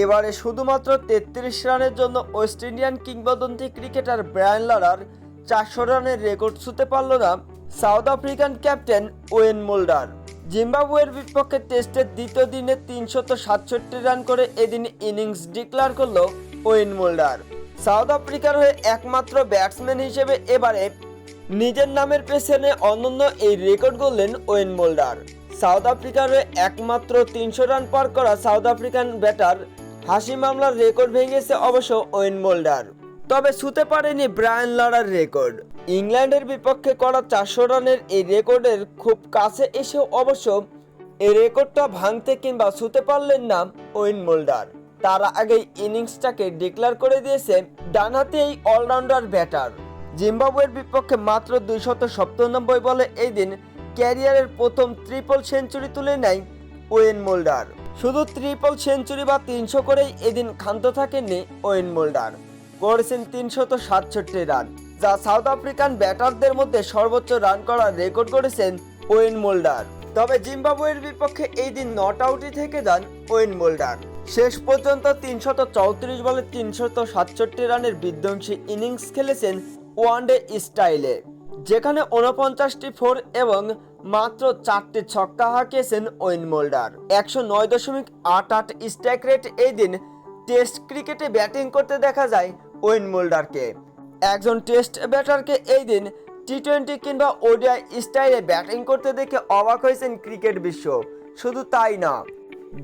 এবারে শুধুমাত্র তেত্রিশ রানের জন্য ওয়েস্ট ইন্ডিয়ান কিংবদন্তি ক্রিকেটার ব্রায়ান লারার চারশো রানের রেকর্ড ছুঁতে পারল না South African captain Wiaan Mulder. জিম্বাবুয়ের বিপক্ষে টেস্টের দ্বিতীয় দিনে তিনশত সাতষট্টি রান করে এদিন ইনিংস ডিক্লার করল ওয়েন মোল্ডার। সাউথ আফ্রিকার হয়ে একমাত্র ব্যাটসম্যান হিসেবে এবারে নিজের নামের পেছনে অনন্য এই রেকর্ড গড়লেন ওয়েন মোল্ডার। সাউথ আফ্রিকার হয়ে একমাত্র তিনশো রান পার করা সাউথ আফ্রিকান ব্যাটার হাসি মামলার রেকর্ড ভেঙেছে অবশ্য ওয়েন মোল্ডার তবে ছুতে পারেনি ব্রায়ান লারার রেকর্ড। ইংল্যান্ডের বিপক্ষে করা চারশো রানের এই রেকর্ডের খুব কাছে এসেও অবশ্য এই রেকর্ডটা ভাঙতে কিংবা ছুতে পারলেন না ওয়েন মোল্ডার তার আগেই ইনিংসটাকে ডিক্লার করে দিয়েছে ডানহাতে এই অলরাউন্ডার ব্যাটার। জিম্বাবুয়ের বিপক্ষে মাত্র দুইশত সপ্তানব্বই বলে এই দিন ক্যারিয়ারের প্রথম ট্রিপল সেঞ্চুরি তুলে নেয় ওয়েন মোল্ডার শুধু ট্রিপল সেঞ্চুরি বা তিনশো করেই এদিন ক্ষান্ত থাকেননি ওয়েন মোল্ডার। করেছেন তিনশত সাতষট্টি রান, যা সাউথ আফ্রিকান ব্যাটারদের মধ্যে সর্বোচ্চ রান করার রেকর্ড করেছেন ওয়েন মোল্ডার। তবে জিম্বাবুয়ের বিপক্ষে এই দিন নট আউটই থেকে যান ওয়েন মোল্ডার। শেষ পর্যন্ত তিনশত চৌত্রিশ বলে তিনশত সাতষট্টি রানের বিধ্বংসী ইনিংস খেলেছেন ওয়ানডে স্টাইলে। যেখানে উনপঞ্চাশটি ফোর এবং মাত্র চারটি ছক্কা হাঁকিয়েছেন ওয়েন মোল্ডার। একশো নয় দশমিক আট আট স্ট্রাইক রেট এই দিন টেস্ট ক্রিকেটে ব্যাটিং করতে দেখা যায় ওয়েন মোল্ডারকে। একজন টেস্ট ব্যাটারকে এই দিন টি টোয়েন্টি কিংবা ওডিআই স্টাইলে ব্যাটিং করতে দেখে অবাক হয়েছেন ক্রিকেট বিশ্ব। শুধু তাই না,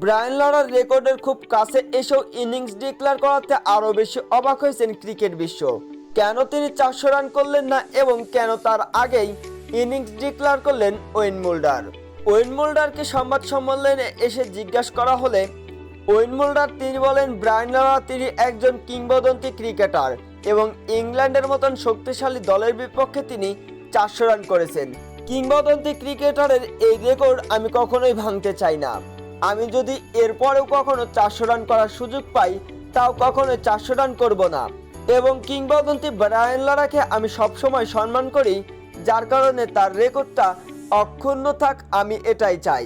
ব্রায়ান লারার রেকর্ডের খুব কাছে এসেও ইনিংস ডিক্লার করাতে আরও বেশি অবাক হয়েছেন ক্রিকেট বিশ্ব। কেন তিনি চারশো রান করলেন না এবং কেন তার আগেই ইনিংস ডিক্লার করলেন ওয়েন মোল্ডার? ওয়েন মোল্ডারকে সংবাদ সম্মেলনে এসে জিজ্ঞাসা করা হলে, ওয়েন মোল্ডার তিনি বলেন, ব্রায়ান লারা তিনি একজন কিংবদন্তি ক্রিকেটার এবং ইংল্যান্ডের মতন শক্তিশালী দলের বিপক্ষে তিনি চারশো রান করেছেন। কিংবদন্তি ক্রিকেটারের এই রেকর্ড আমি কখনোই ভাঙতে চাই না। আমি যদি এরপরেও কখনো চারশো রান করার সুযোগ পাই, তাও কখনো চারশো রান করব না। এবং কিংবদন্তি ব্রায়ান লারাকে আমি সবসময় সম্মান করি, যার কারণে তার রেকর্ডটা অক্ষুণ্ণ থাক, আমি এটাই চাই।